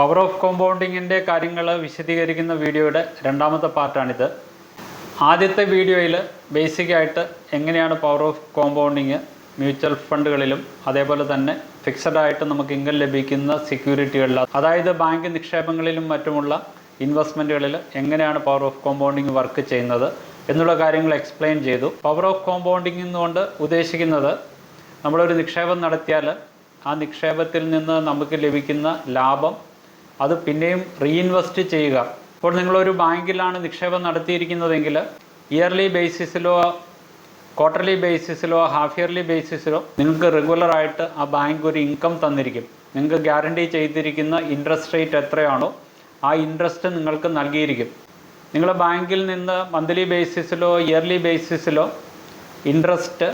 Power of കോമ്പൗണ്ടിങ്ങിന്റെ കാര്യങ്ങൾ വിശദീകരിക്കുന്ന വീഡിയോയുടെ രണ്ടാമത്തെ പാർട്ടാണിത്. ആദ്യത്തെ വീഡിയോയിൽ ബേസിക്കായിട്ട് എങ്ങനെയാണ് പവർ ഓഫ് കോമ്പൗണ്ടിങ് മ്യൂച്വൽ ഫണ്ടുകളിലും അതേപോലെ തന്നെ ഫിക്സഡ് ആയിട്ട് നമുക്ക് ഇൻകം ലഭിക്കുന്ന സെക്യൂരിറ്റികളിൽ അതായത് ബാങ്ക് നിക്ഷേപങ്ങളിലും മറ്റുമുള്ള ഇൻവെസ്റ്റ്മെന്റുകളിൽ എങ്ങനെയാണ് പവർ ഓഫ് കോമ്പൗണ്ടിങ് വർക്ക് ചെയ്യുന്നത് എന്നുള്ള കാര്യങ്ങൾ എക്സ്പ്ലെയിൻ ചെയ്തു. പവർ ഓഫ് കോമ്പൗണ്ടിങ് എന്നുകൊണ്ട് ഉദ്ദേശിക്കുന്നത് നമ്മളൊരു നിക്ഷേപം നടത്തിയാൽ ആ നിക്ഷേപത്തിൽ നിന്ന് നമുക്ക് ലഭിക്കുന്ന ലാഭം അത് പിന്നെയും റീഇൻവെസ്റ്റ് ചെയ്യുക. ഇപ്പോൾ നിങ്ങളൊരു ബാങ്കിലാണ് നിക്ഷേപം നടത്തിയിരിക്കുന്നതെങ്കിൽ ഇയർലി ബേസിസിലോ ക്വാർട്ടർലി ബേസിസിലോ ഹാഫ് ഇയർലി ബേസിസിലോ നിങ്ങൾക്ക് റെഗുലറായിട്ട് ആ ബാങ്ക് ഒരു ഇൻകം തന്നിരിക്കും. നിങ്ങൾക്ക് ഗ്യാരണ്ടി ചെയ്തിരിക്കുന്ന ഇൻട്രസ്റ്റ് റേറ്റ് എത്രയാണോ ആ ഇൻട്രസ്റ്റ് നിങ്ങൾക്ക് നൽകിയിരിക്കും. നിങ്ങൾ ബാങ്കിൽ നിന്ന് മന്ത്ലി ബേസിസിലോ ഇയർലി ബേസിസിലോ ഇൻട്രസ്റ്റ്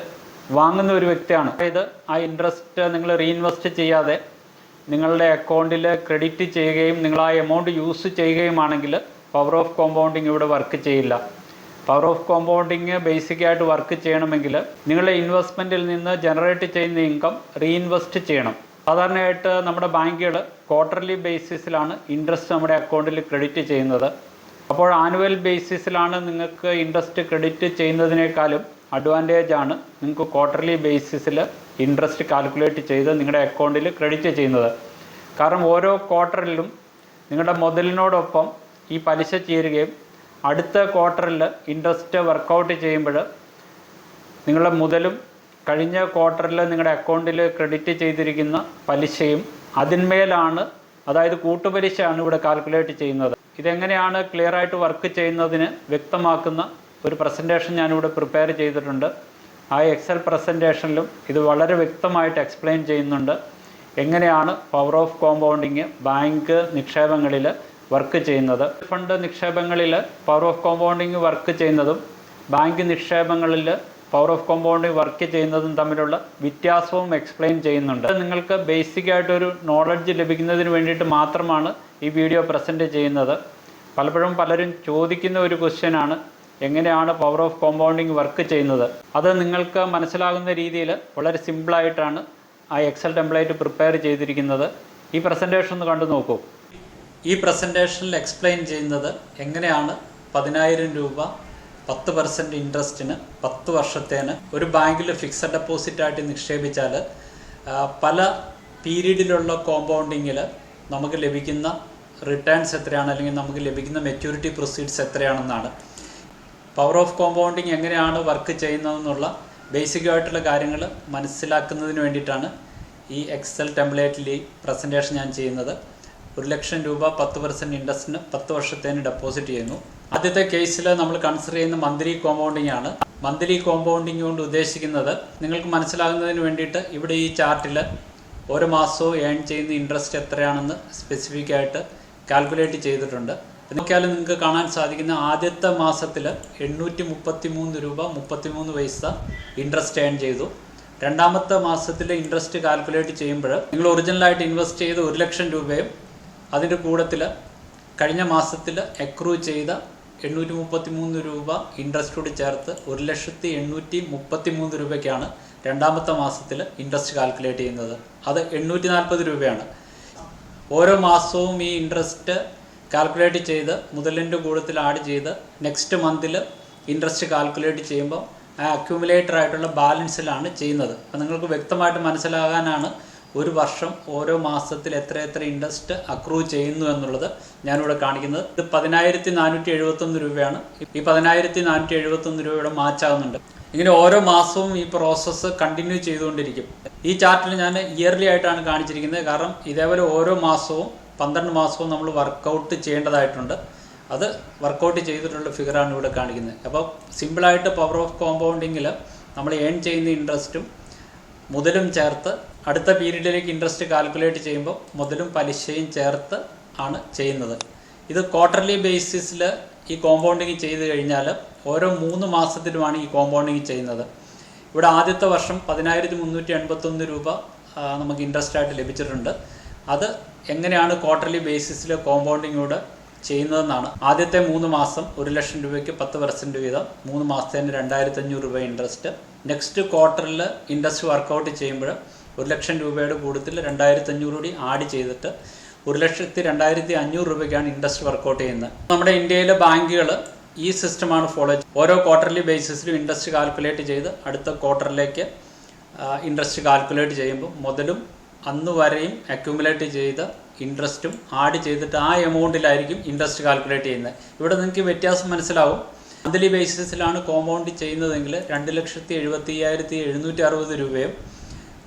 വാങ്ങുന്ന ഒരു വ്യക്തിയാണ്. അതായത് ആ ഇൻട്രസ്റ്റ് നിങ്ങൾ റീഇൻവെസ്റ്റ് ചെയ്യാതെ നിങ്ങളുടെ അക്കൗണ്ടിൽ ക്രെഡിറ്റ് ചെയ്യുകയും നിങ്ങൾ ആ എമൗണ്ട് യൂസ് ചെയ്യുകയുമാണെങ്കിൽ പവർ ഓഫ് കോമ്പൗണ്ടിങ് ഇവിടെ വർക്ക് ചെയ്യില്ല. പവർ ഓഫ് കോമ്പൗണ്ടിങ് ബേസിക്കായിട്ട് വർക്ക് ചെയ്യണമെങ്കിൽ നിങ്ങളുടെ ഇൻവെസ്റ്റ്മെന്റിൽ നിന്ന് ജനറേറ്റ് ചെയ്യുന്ന ഇൻകം റീഇൻവെസ്റ്റ് ചെയ്യണം. സാധാരണയായിട്ട് നമ്മുടെ ബാങ്കുകൾ ക്വാർട്ടർലി ബേസിസിലാണ് ഇൻട്രസ്റ്റ് നമ്മുടെ അക്കൗണ്ടിൽ ക്രെഡിറ്റ് ചെയ്യുന്നത്. അപ്പോൾ ആനുവൽ ബേസിസിലാണ് നിങ്ങൾക്ക് ഇൻട്രസ്റ്റ് ക്രെഡിറ്റ് ചെയ്യുന്നതിനേക്കാളും അഡ്വാന്റേജ് ആണ് നിങ്ങൾക്ക് ക്വാർട്ടർലി ബേസിസിൽ ഇൻട്രസ്റ്റ് കാൽക്കുലേറ്റ് ചെയ്ത് നിങ്ങളുടെ അക്കൗണ്ടിൽ ക്രെഡിറ്റ് ചെയ്യുന്നത്. കാരണം ഓരോ ക്വാർട്ടറിലും നിങ്ങളുടെ മുതലിനോടൊപ്പം ഈ പലിശ ചേരുകയും അടുത്ത ക്വാർട്ടറിൽ ഇൻട്രസ്റ്റ് വർക്കൗട്ട് ചെയ്യുമ്പോൾ നിങ്ങളുടെ മുതലും കഴിഞ്ഞ ക്വാർട്ടറിൽ നിങ്ങളുടെ അക്കൗണ്ടിൽ ക്രെഡിറ്റ് ചെയ്തിരിക്കുന്ന പലിശയും അതിന്മേലാണ് അതായത് കൂട്ടുപലിശയാണ് ഇവിടെ കാൽക്കുലേറ്റ് ചെയ്യുന്നത്. ഇതെങ്ങനെയാണ് ക്ലിയർ ആയിട്ട് വർക്ക് ചെയ്യുന്നതിന് വ്യക്തമാക്കുന്ന ഒരു പ്രസന്റേഷൻ ഞാനിവിടെ പ്രിപ്പയർ ചെയ്തിട്ടുണ്ട്. ആ എക്സൽ പ്രസന്റേഷനിലും ഇത് വളരെ വ്യക്തമായിട്ട് എക്സ്പ്ലെയിൻ ചെയ്യുന്നുണ്ട്. എങ്ങനെയാണ് പവർ ഓഫ് കോമ്പൗണ്ടിങ് ബാങ്ക് നിക്ഷേപങ്ങളിൽ വർക്ക് ചെയ്യുന്നത്? ഫണ്ട് നിക്ഷേപങ്ങളിൽ പവർ ഓഫ് കോമ്പൗണ്ടിങ് വർക്ക് ചെയ്യുന്നതും ബാങ്ക് നിക്ഷേപങ്ങളിൽ പവർ ഓഫ് കോമ്പൗണ്ടിങ് വർക്ക് ചെയ്യുന്നതും തമ്മിലുള്ള വ്യത്യാസവും എക്സ്പ്ലെയിൻ ചെയ്യുന്നുണ്ട്. നിങ്ങൾക്ക് ബേസിക് ആയിട്ടൊരു നോളജ് ലഭിക്കുന്നതിന് വേണ്ടിയിട്ട് മാത്രമാണ് ഈ വീഡിയോ പ്രസന്റ് ചെയ്യുന്നത്. പലപ്പോഴും പലരും ചോദിക്കുന്ന ഒരു ക്വസ്റ്റ്യനാണ് എങ്ങനെയാണ് പവർ ഓഫ് കോമ്പൗണ്ടിങ് വർക്ക് ചെയ്യുന്നത്? അത് നിങ്ങൾക്ക് മനസ്സിലാകുന്ന രീതിയിൽ വളരെ സിമ്പിളായിട്ടാണ് ആ എക്സൽ ടെംപ്ലേറ്റ് പ്രിപ്പയർ ചെയ്തിരിക്കുന്നത്. ഈ പ്രസന്റേഷൻ ഒന്ന് കണ്ടു നോക്കൂ. ഈ പ്രസന്റേഷനിൽ എക്സ്പ്ലെയിൻ ചെയ്യുന്നത് എങ്ങനെയാണ് പതിനായിരം രൂപ പത്ത് പെർസെന്റ് ഇൻട്രസ്റ്റിന് പത്ത് വർഷത്തേന് ഒരു ബാങ്കിൽ ഫിക്സഡ് ഡെപ്പോസിറ്റ് ആയിട്ട് നിക്ഷേപിച്ചാൽ പല പീരീഡിലുള്ള കോമ്പൗണ്ടിങ്ങിൽ നമുക്ക് ലഭിക്കുന്ന റിട്ടേൺസ് എത്രയാണ്? അല്ലെങ്കിൽ നമുക്ക് ലഭിക്കുന്ന മെച്യൂരിറ്റി പ്രൊസീഡ്സ് എത്രയാണെന്നാണ്. പവർ ഓഫ് കോമ്പൗണ്ടിങ് എങ്ങനെയാണ് വർക്ക് ചെയ്യുന്നതെന്നുള്ള ബേസിക് ആയിട്ടുള്ള കാര്യങ്ങൾ മനസ്സിലാക്കുന്നതിന് വേണ്ടിയിട്ടാണ് ഈ എക്സൽ ടെംപ്ലേറ്റിൽ ഈ പ്രസന്റേഷൻ ഞാൻ ചെയ്യുന്നത്. ഒരു ലക്ഷം രൂപ പത്ത് പെർസെന്റ് ഇൻട്രസ്റ്റിന് പത്ത് വർഷത്തേന് ഡെപ്പോസിറ്റ് ചെയ്യുന്നു. ആദ്യത്തെ കേസിൽ നമ്മൾ കൺസിഡർ ചെയ്യുന്ന മന്ത്ലി കോമ്പൗണ്ടിങ് ആണ്. മന്ത്ലി കോമ്പൗണ്ടിങ് കൊണ്ട് ഉദ്ദേശിക്കുന്നത് നിങ്ങൾക്ക് മനസ്സിലാകുന്നതിന് വേണ്ടിയിട്ട് ഇവിടെ ഈ ചാർട്ടിൽ ഓരോ മാസവും ഏൺ ചെയ്യുന്ന ഇൻട്രസ്റ്റ് എത്രയാണെന്ന് സ്പെസിഫിക് ആയിട്ട് കാൽക്കുലേറ്റ് ചെയ്തിട്ടുണ്ട്. നോക്കിയാൽ നിങ്ങൾക്ക് കാണാൻ സാധിക്കുന്ന ആദ്യത്തെ മാസത്തിൽ എണ്ണൂറ്റി മുപ്പത്തി മൂന്ന് രൂപ മുപ്പത്തി മൂന്ന് പൈസ ഇൻട്രസ്റ്റ് ഏൺ ചെയ്തു. രണ്ടാമത്തെ മാസത്തിൽ ഇൻട്രസ്റ്റ് കാൽക്കുലേറ്റ് ചെയ്യുമ്പോൾ നിങ്ങൾ ഒറിജിനലായിട്ട് ഇൻവെസ്റ്റ് ചെയ്ത ഒരു ലക്ഷം രൂപയും അതിന്റെ കൂടത്തിൽ കഴിഞ്ഞ മാസത്തിൽ അക്രൂ ചെയ്ത എണ്ണൂറ്റി മുപ്പത്തി മൂന്ന് രൂപ ഇൻട്രസ്റ്റോട് ചേർത്ത് ഒരു ലക്ഷത്തി എണ്ണൂറ്റി മുപ്പത്തി മൂന്ന് രൂപയ്ക്കാണ് രണ്ടാമത്തെ മാസത്തിൽ ഇൻട്രസ്റ്റ് കാൽക്കുലേറ്റ് ചെയ്യുന്നത്. അത് എണ്ണൂറ്റി നാൽപ്പത് രൂപയാണ്. ഓരോ മാസവും ഈ ഇൻട്രസ്റ്റ് കാൽക്കുലേറ്റ് ചെയ്ത് മുതലിന്റെ കൂടത്തിൽ ആഡ് ചെയ്ത് നെക്സ്റ്റ് മന്തിൽ ഇൻട്രസ്റ്റ് കാൽക്കുലേറ്റ് ചെയ്യുമ്പോൾ ആ അക്യുമുലേറ്റർ ആയിട്ടുള്ള ബാലൻസിലാണ് ചെയ്യുന്നത്. അപ്പം നിങ്ങൾക്ക് വ്യക്തമായിട്ട് മനസ്സിലാകാനാണ് ഒരു വർഷം ഓരോ മാസത്തിൽ എത്ര എത്ര ഇൻട്രസ്റ്റ് അക്രൂ ചെയ്യുന്നു എന്നുള്ളത് ഞാനിവിടെ കാണിക്കുന്നത്. ഇത് പതിനായിരത്തി നാനൂറ്റി എഴുപത്തൊന്ന് രൂപയാണ്. ഈ പതിനായിരത്തി നാനൂറ്റി എഴുപത്തൊന്ന് രൂപയുടെ മാച്ചാകുന്നുണ്ട് ഇങ്ങനെ ഓരോ മാസവും ഈ പ്രോസസ്സ് കണ്ടിന്യൂ ചെയ്തുകൊണ്ടിരിക്കും. ഈ ചാർട്ടിൽ ഞാൻ ഇയർലി ആയിട്ടാണ് കാണിച്ചിരിക്കുന്നത്. കാരണം ഇതേപോലെ ഓരോ മാസവും പന്ത്രണ്ട് മാസവും നമ്മൾ വർക്കൗട്ട് ചെയ്യേണ്ടതായിട്ടുണ്ട്. അത് വർക്കൗട്ട് ചെയ്തിട്ടുള്ള ഫിഗറാണ് ഇവിടെ കാണിക്കുന്നത്. അപ്പോൾ സിമ്പിളായിട്ട് പവർ ഓഫ് കോമ്പൗണ്ടിങ്ങിൽ നമ്മൾ ഏൺ ചെയ്യുന്ന ഇൻട്രസ്റ്റും മുതലും ചേർത്ത് അടുത്ത പീരീഡിലേക്ക് ഇൻട്രസ്റ്റ് കാൽക്കുലേറ്റ് ചെയ്യുമ്പോൾ മുതലും പലിശയും ചേർത്ത് ആണ് ചെയ്യുന്നത്. ഇത് ക്വാർട്ടർലി ബേസിസിൽ ഈ കോമ്പൗണ്ടിങ് ചെയ്ത് കഴിഞ്ഞാൽ ഓരോ മൂന്ന് മാസത്തിലുമാണ് ഈ കോമ്പൗണ്ടിങ് ചെയ്യുന്നത്. ഇവിടെ ആദ്യത്തെ വർഷം പതിനായിരത്തി മുന്നൂറ്റി എൺപത്തൊന്ന് രൂപ നമുക്ക് ഇൻട്രസ്റ്റ് ആയിട്ട് ലഭിച്ചിട്ടുണ്ട്. അത് എങ്ങനെയാണ് ക്വാർട്ടർലി ബേസിസിൽ കോമ്പൗണ്ടിങ്ങോട് ചെയ്യുന്നതെന്നാണ്. ആദ്യത്തെ മൂന്ന് മാസം ഒരു ലക്ഷം രൂപയ്ക്ക് പത്ത് പെർസെന്റ് വീതം മൂന്ന് മാസത്തേന് രണ്ടായിരത്തി അഞ്ഞൂറ് രൂപ ഇൻട്രസ്റ്റ് നെക്സ്റ്റ് ക്വാർട്ടറിൽ ഇൻട്രസ്റ്റ് വർക്കൗട്ട് ചെയ്യുമ്പോൾ ഒരു ലക്ഷം രൂപയുടെ കൂടുതൽ രണ്ടായിരത്തി അഞ്ഞൂറ് കൂടി ആഡ് ചെയ്തിട്ട് ഒരു ലക്ഷത്തി രണ്ടായിരത്തി അഞ്ഞൂറ് രൂപയ്ക്കാണ് ഇൻട്രസ്റ്റ് വർക്കൗട്ട് ചെയ്യുന്നത്. നമ്മുടെ ഇന്ത്യയിലെ ബാങ്കുകൾ ഈ സിസ്റ്റമാണ് ഫോളോ ചെയ്യുന്നത് ഓരോ ക്വാർട്ടർലി ബേസിസിലും ഇൻട്രസ്റ്റ് കാൽക്കുലേറ്റ് ചെയ്ത് അടുത്ത ക്വാർട്ടറിലേക്ക് ഇൻട്രസ്റ്റ് കാൽക്കുലേറ്റ് ചെയ്യുമ്പോൾ മുതലും അന്ന് വരെയും അക്യുമുലേറ്റ് ചെയ്ത ഇൻട്രസ്റ്റും ആഡ് ചെയ്തിട്ട് ആ എമൗണ്ടിലായിരിക്കും ഇൻട്രസ്റ്റ് കാൽക്കുലേറ്റ് ചെയ്യുന്നത്. ഇവിടെ നിങ്ങൾക്ക് വ്യത്യാസം മനസ്സിലാവും. മന്ത്ലി ബേസിസിലാണ് കോമ്പൗണ്ട് ചെയ്യുന്നതെങ്കിൽ രണ്ട് ലക്ഷത്തി എഴുപത്തി അയ്യായിരത്തി എഴുന്നൂറ്റി അറുപത് രൂപയും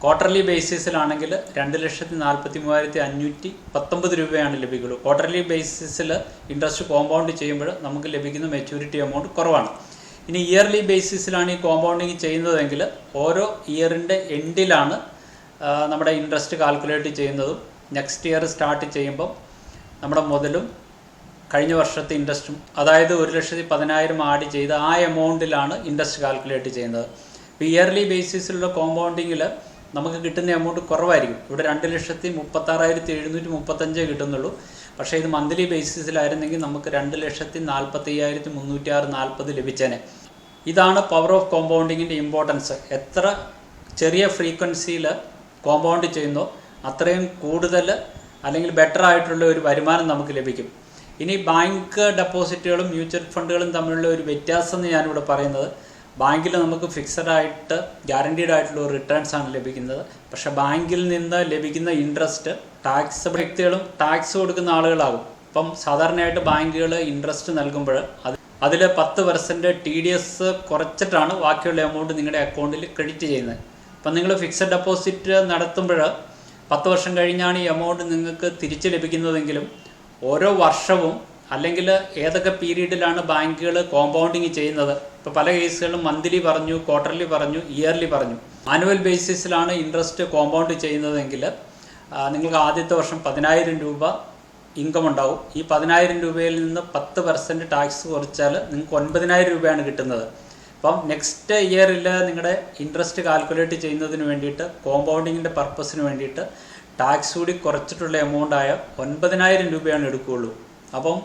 ക്വാർട്ടർലി ബേസിസിലാണെങ്കിൽ രണ്ട് ലക്ഷത്തി നാൽപ്പത്തി മൂവായിരത്തി അഞ്ഞൂറ്റി പത്തൊമ്പത് രൂപയാണ് ലഭിക്കുള്ളൂ. ക്വാർട്ടർലി ബേസിസിൽ ഇൻട്രസ്റ്റ് കോമ്പൗണ്ട് ചെയ്യുമ്പോൾ നമുക്ക് ലഭിക്കുന്ന മെച്യൂരിറ്റി എമൗണ്ട് കുറവാണ്. ഇനി ഇയർലി ബേസിസിലാണ് ഈ കോമ്പൗണ്ടിങ് ചെയ്യുന്നതെങ്കിൽ ഓരോ ഇയറിന്റെ എൻഡിലാണ് നമ്മുടെ ഇൻട്രസ്റ്റ് കാൽക്കുലേറ്റ് ചെയ്യുന്നതും നെക്സ്റ്റ് ഇയർ സ്റ്റാർട്ട് ചെയ്യുമ്പം നമ്മുടെ മുതലും കഴിഞ്ഞ വർഷത്തെ ഇൻട്രസ്റ്റും അതായത് ഒരു ലക്ഷത്തി പതിനായിരം ആഡ് ചെയ്ത് ആ എമൗണ്ടിലാണ് ഇൻട്രസ്റ്റ് കാൽക്കുലേറ്റ് ചെയ്യുന്നത്. ഇപ്പോൾ ഇയർലി ബേസിസിലുള്ള കോമ്പൗണ്ടിങ്ങിൽ നമുക്ക് കിട്ടുന്ന എമൗണ്ട് കുറവായിരിക്കും. ഇവിടെ രണ്ട് ലക്ഷത്തി മുപ്പത്താറായിരത്തി എഴുന്നൂറ്റി മുപ്പത്തഞ്ചേ കിട്ടുന്നുള്ളൂ. പക്ഷേ ഇത് മന്ത്ലി ബേസിസിലായിരുന്നെങ്കിൽ നമുക്ക് രണ്ട് ലക്ഷത്തി നാൽപ്പത്തി അയ്യായിരത്തി മുന്നൂറ്റി ആറ് നാൽപ്പത് ലഭിച്ചേനെ. ഇതാണ് പവർ ഓഫ് കോമ്പൗണ്ടിങ്ങിന്റെ ഇമ്പോർട്ടൻസ് എത്ര ചെറിയ ഫ്രീക്വൻസിയിൽ കോമ്പൗണ്ട് ചെയ്യുന്നോ അത്രയും കൂടുതൽ അല്ലെങ്കിൽ ബെറ്റർ ആയിട്ടുള്ള ഒരു വരുമാനം നമുക്ക് ലഭിക്കും. ഇനി ബാങ്ക് ഡെപ്പോസിറ്റുകളും മ്യൂച്വൽ ഫണ്ടുകളും തമ്മിലുള്ള ഒരു വ്യത്യാസം എന്ന് ഞാനിവിടെ പറയുന്നത് ബാങ്കിൽ നമുക്ക് ഫിക്സഡ് ആയിട്ട് ഗ്യാരണ്ടീഡ് ആയിട്ടുള്ള റിട്ടേൺസ് ആണ് ലഭിക്കുന്നത്. പക്ഷേ ബാങ്കിൽ നിന്ന് ലഭിക്കുന്ന ഇൻട്രസ്റ്റ് ടാക്സ് വ്യക്തികളും ടാക്സ് കൊടുക്കുന്ന ആളുകളാകും. ഇപ്പം സാധാരണയായിട്ട് ബാങ്കുകൾ ഇൻട്രസ്റ്റ് നൽകുമ്പോൾ അത് അതിൽ പത്ത് പെർസെന്റ് ടി ഡി എസ് കുറച്ചിട്ടാണ് ബാക്കിയുള്ള എമൗണ്ട് നിങ്ങളുടെ അക്കൗണ്ടിൽ ക്രെഡിറ്റ് ചെയ്യുന്നത്. അപ്പം നിങ്ങൾ ഫിക്സഡ് ഡെപ്പോസിറ്റ് നടത്തുമ്പോൾ പത്ത് വർഷം കഴിഞ്ഞാണ് ഈ എമൗണ്ട് നിങ്ങൾക്ക് തിരിച്ച് ലഭിക്കുന്നതെങ്കിലും ഓരോ വർഷവും അല്ലെങ്കിൽ ഏതൊക്കെ പീരീഡിലാണ് ബാങ്കുകൾ കോമ്പൗണ്ടിങ് ചെയ്യുന്നത്. ഇപ്പോൾ പല കേസുകളും മന്ത്ലി പറഞ്ഞു ക്വാർട്ടർലി പറഞ്ഞു ഇയർലി പറഞ്ഞു. ആനുവൽ ബേസിസിലാണ് ഇൻട്രസ്റ്റ് കോമ്പൗണ്ട് ചെയ്യുന്നതെങ്കിൽ നിങ്ങൾക്ക് ആദ്യത്തെ വർഷം പതിനായിരം രൂപ ഇൻകം ഉണ്ടാവും. ഈ പതിനായിരം രൂപയിൽ നിന്ന് പത്ത് പെർസെന്റ് ടാക്സ് കുറച്ചാൽ നിങ്ങൾക്ക് ഒൻപതിനായിരം രൂപയാണ് കിട്ടുന്നത്. അപ്പം നെക്സ്റ്റ് ഇയറിൽ നിങ്ങളുടെ ഇൻട്രസ്റ്റ് കാൽക്കുലേറ്റ് ചെയ്യുന്നതിന് വേണ്ടിയിട്ട് കോമ്പൗണ്ടിങ്ങിന്റെ പർപ്പസിന് വേണ്ടിയിട്ട് ടാക്സ് കൂടി കുറച്ചിട്ടുള്ള എമൗണ്ട് ആയ ഒൻപതിനായിരം രൂപയാണ് എടുക്കുകയുള്ളൂ അപ്പം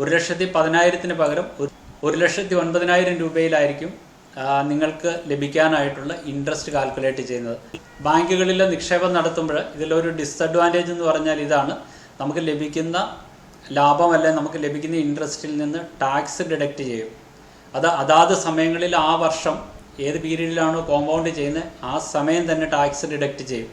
ഒരു ലക്ഷത്തി പതിനായിരത്തിന് പകരം ഒരു- ഒരു ലക്ഷത്തി ഒൻപതിനായിരം രൂപയിലായിരിക്കും നിങ്ങൾക്ക് ലഭിക്കാനായിട്ടുള്ള ഇൻട്രസ്റ്റ് കാൽക്കുലേറ്റ് ചെയ്യുന്നത്. ബാങ്കുകളിൽ നിക്ഷേപം നടത്തുമ്പോൾ ഇതിലൊരു ഡിസഡ്വാന്റേജ് എന്ന് പറഞ്ഞാൽ ഇതാണ് നമുക്ക് ലഭിക്കുന്ന ലാഭം അല്ലെങ്കിൽ നമുക്ക് ലഭിക്കുന്ന ഇൻട്രസ്റ്റിൽ നിന്ന് ടാക്സ് ഡിഡക്റ്റ് ചെയ്യും. അത് അതാത് സമയങ്ങളിൽ ആ വർഷം ഏത് പീരീഡിലാണോ കോമ്പൗണ്ട് ചെയ്യുന്നത് ആ സമയം തന്നെ ടാക്സ് ഡിഡക്റ്റ് ചെയ്യും.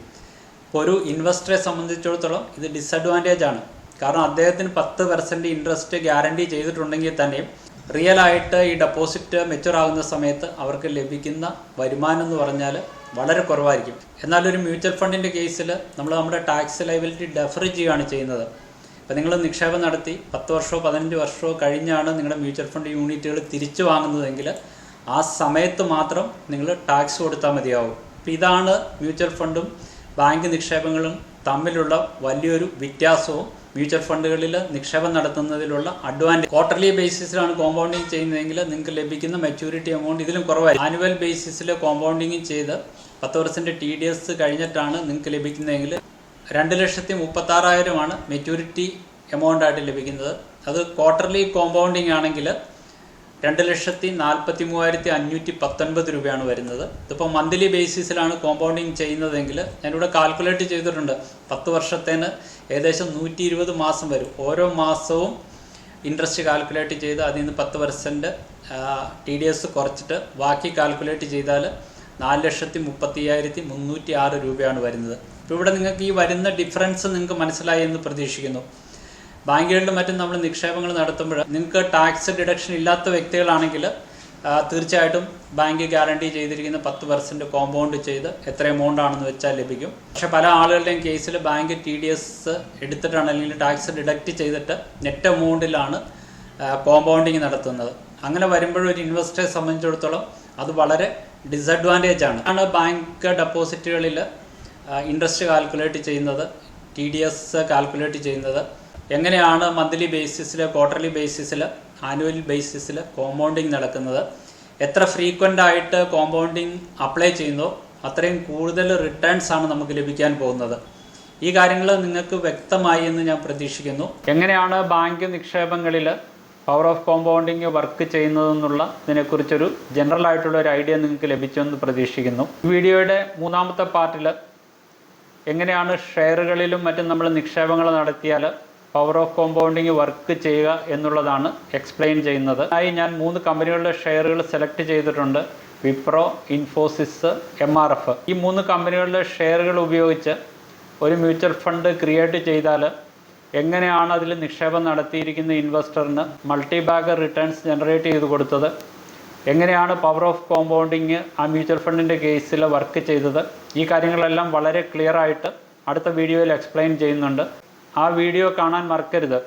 ഇപ്പോൾ ഒരു ഇൻവെസ്റ്ററെ സംബന്ധിച്ചിടത്തോളം ഇത് ഡിസഡ്വാന്റേജ് ആണ്. കാരണം അദ്ദേഹത്തിന് പത്ത് പെർസെന്റ് ഇൻട്രസ്റ്റ് ഗ്യാരണ്ടി ചെയ്തിട്ടുണ്ടെങ്കിൽ തന്നെയും റിയൽ ആയിട്ട് ഈ ഡെപ്പോസിറ്റ് മെച്ചുർ ആകുന്ന സമയത്ത് അവർക്ക് ലഭിക്കുന്ന വരുമാനം എന്ന് പറഞ്ഞാൽ വളരെ കുറവായിരിക്കും. എന്നാൽ ഒരു മ്യൂച്വൽ ഫണ്ടിന്റെ കേസിൽ നമ്മൾ നമ്മുടെ ടാക്സ് ലൈബിലിറ്റി ഡെഫർ ചെയ്യുകയാണ് ചെയ്യുന്നത്. അപ്പോൾ നിങ്ങൾ നിക്ഷേപം നടത്തി പത്ത് വർഷമോ പതിനഞ്ച് വർഷമോ കഴിഞ്ഞാണ് നിങ്ങളുടെ മ്യൂച്വൽ ഫണ്ട് യൂണിറ്റുകൾ തിരിച്ചു വാങ്ങുന്നതെങ്കിൽ ആ സമയത്ത് മാത്രം നിങ്ങൾ ടാക്സ് കൊടുത്താൽ മതിയാവും. അപ്പോൾ ഇതാണ് മ്യൂച്വൽ ഫണ്ടും ബാങ്ക് നിക്ഷേപങ്ങളും തമ്മിലുള്ള വലിയൊരു വ്യത്യാസവും. മ്യൂച്വൽ ഫണ്ടുകളിൽ നിക്ഷേപം നടത്തുന്നതിലുള്ള അഡ്വാന്റേജ് ക്വാർട്ടർലി ബേസിസിലാണ് കോമ്പൗണ്ടിങ് ചെയ്യുന്നതെങ്കിൽ നിങ്ങൾക്ക് ലഭിക്കുന്ന മെച്യൂരിറ്റി എമൗണ്ട് ഇതിലും കുറവായി ആനുവൽ ബേസിസിൽ കോമ്പൗണ്ടിങ് ചെയ്ത് പത്ത് പെർസെന്റ് ടി ഡി എസ് കഴിഞ്ഞിട്ടാണ് നിങ്ങൾക്ക് ലഭിക്കുന്നതെങ്കിൽ രണ്ട് ലക്ഷത്തി മുപ്പത്താറായിരമാണ് മെച്യൂരിറ്റി എമൗണ്ട് ആയിട്ട് ലഭിക്കുന്നത്. അത് ക്വാർട്ടർലി കോമ്പൗണ്ടിങ് ആണെങ്കിൽ രണ്ട് ലക്ഷത്തി നാൽപ്പത്തി മൂവായിരത്തി അഞ്ഞൂറ്റി പത്തൊൻപത് രൂപയാണ് വരുന്നത്. ഇതിപ്പോൾ മന്ത്ലി ബേസിസിലാണ് കോമ്പൗണ്ടിങ് ചെയ്യുന്നതെങ്കിൽ ഞാനിവിടെ കാൽക്കുലേറ്റ് ചെയ്തിട്ടുണ്ട്. പത്ത് വർഷത്തേന് ഏകദേശം നൂറ്റി ഇരുപത് മാസം വരും. ഓരോ മാസവും ഇൻട്രസ്റ്റ് കാൽക്കുലേറ്റ് ചെയ്ത് അതിൽ നിന്ന് പത്ത് പെർസെന്റ് ടി ഡി എസ് കുറച്ചിട്ട് ബാക്കി കാൽക്കുലേറ്റ് ചെയ്താൽ നാല് ലക്ഷത്തി മുപ്പത്തി അയ്യായിരത്തി മുന്നൂറ്റി ആറ് രൂപയാണ് വരുന്നത്. ഇവിടെ നിങ്ങൾക്ക് ഈ വരുന്ന ഡിഫറൻസ് നിങ്ങൾക്ക് മനസ്സിലായി എന്ന് പ്രതീക്ഷിക്കുന്നു. ബാങ്കുകളിലും മറ്റും നമ്മൾ നിക്ഷേപങ്ങൾ നടത്തുമ്പോൾ നിങ്ങൾക്ക് ടാക്സ് ഡിഡക്ഷൻ ഇല്ലാത്ത വ്യക്തികളാണെങ്കിൽ തീർച്ചയായിട്ടും ബാങ്ക് ഗ്യാരണ്ടി ചെയ്തിരിക്കുന്ന പത്ത് പെർസെന്റ് കോമ്പൗണ്ട് ചെയ്ത് എത്ര എമൗണ്ട് ആണെന്ന് വെച്ചാൽ ലഭിക്കും. പക്ഷേ പല ആളുകളുടെയും കേസിൽ ബാങ്ക് ടി ഡി എസ് എടുത്തിട്ടാണ് അല്ലെങ്കിൽ ടാക്സ് ഡിഡക്റ്റ് ചെയ്തിട്ട് നെറ്റ് എമൗണ്ടിലാണ് കോമ്പൗണ്ടിങ് നടത്തുന്നത്. അങ്ങനെ വരുമ്പോഴൊരു ഇൻവെസ്റ്ററെ സംബന്ധിച്ചിടത്തോളം അത് വളരെ ഡിസഡ്വാന്റേജ് ആണ്. ആണ് ബാങ്ക് ഡെപ്പോസിറ്റുകളിൽ ഇൻട്രസ്റ്റ് കാൽക്കുലേറ്റ് ചെയ്യുന്നത് ടി ഡി എസ് കാൽക്കുലേറ്റ് ചെയ്യുന്നത്. എങ്ങനെയാണ് മന്ത്ലി ബേസിസിൽ ക്വാർട്ടർലി ബേസിസിൽ ആനുവൽ ബേസിസിൽ കോമ്പൗണ്ടിങ് നടക്കുന്നത്? എത്ര ഫ്രീക്വന്റ് ആയിട്ട് കോമ്പൗണ്ടിങ് അപ്ലൈ ചെയ്യുന്നോ? അത്രയും കൂടുതൽ റിട്ടേൺസ് ആണ് നമുക്ക് ലഭിക്കാൻ പോകുന്നത്. ഈ കാര്യങ്ങൾ നിങ്ങൾക്ക് വ്യക്തമായി എന്ന് ഞാൻ പ്രതീക്ഷിക്കുന്നു. എങ്ങനെയാണ് ബാങ്ക് നിക്ഷേപങ്ങളിൽ പവർ ഓഫ് കോമ്പൗണ്ടിങ് വർക്ക് ചെയ്യുന്നതെന്നുള്ള ഇതിനെക്കുറിച്ചൊരു ജനറൽ ആയിട്ടുള്ള ഒരു ഐഡിയ നിങ്ങൾക്ക് ലഭിച്ചെന്ന് പ്രതീക്ഷിക്കുന്നു. വീഡിയോയുടെ മൂന്നാമത്തെ പാർട്ടിൽ എങ്ങനെയാണ് ഷെയറുകളിലും മറ്റും നമ്മൾ നിക്ഷേപങ്ങൾ നടത്തിയാൽ പവർ ഓഫ് കോമ്പൗണ്ടിങ് വർക്ക് ചെയ്യുക എന്നുള്ളതാണ് എക്സ്പ്ലെയിൻ ചെയ്യുന്നത്. ആയി ഞാൻ മൂന്ന് കമ്പനികളുടെ ഷെയറുകൾ സെലക്ട് ചെയ്തിട്ടുണ്ട്. Wipro Infosys M R F ഈ മൂന്ന് കമ്പനികളുടെ ഷെയറുകൾ ഉപയോഗിച്ച് ഒരു മ്യൂച്വൽ ഫണ്ട് ക്രിയേറ്റ് ചെയ്താൽ എങ്ങനെയാണ് അതിൽ നിക്ഷേപം നടത്തിയിരിക്കുന്ന ഇൻവെസ്റ്ററിന് മൾട്ടി ബാഗർ റിട്ടേൺസ് ജനറേറ്റ് ചെയ്ത് കൊടുത്തത്? എങ്ങനെയാണ് പവർ ഓഫ് കോമ്പൗണ്ടിങ് ആ മ്യൂച്വൽ ഫണ്ടിന്റെ കേസിൽ വർക്ക് ചെയ്തത്? ഈ കാര്യങ്ങളെല്ലാം വളരെ ക്ലിയർ ആയിട്ട് അടുത്ത വീഡിയോയിൽ എക്സ്പ്ലെയിൻ ചെയ്യുന്നുണ്ട്. ആ വീഡിയോ കാണാൻ മറക്കരുത്.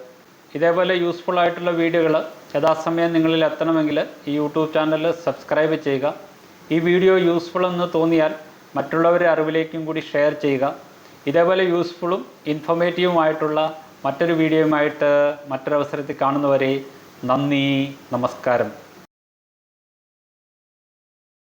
ഇതേപോലെ യൂസ്ഫുൾ ആയിട്ടുള്ള വീഡിയോകൾ യഥാസമയം നിങ്ങളിൽ എത്തണമെങ്കിൽ ഈ യൂട്യൂബ് ചാനൽ സബ്സ്ക്രൈബ് ചെയ്യുക. ഈ വീഡിയോ യൂസ്ഫുൾ എന്ന് തോന്നിയാൽ മറ്റുള്ളവരെ അറിവിലേക്കും കൂടി ഷെയർ ചെയ്യുക. ഇതേപോലെ യൂസ്ഫുള്ളും ഇൻഫോർമേറ്റീവുമായിട്ടുള്ള മറ്റൊരു വീഡിയോയുമായിട്ട് മറ്റൊരവസരത്തിൽ കാണുന്നവരെ നന്ദി നമസ്കാരം.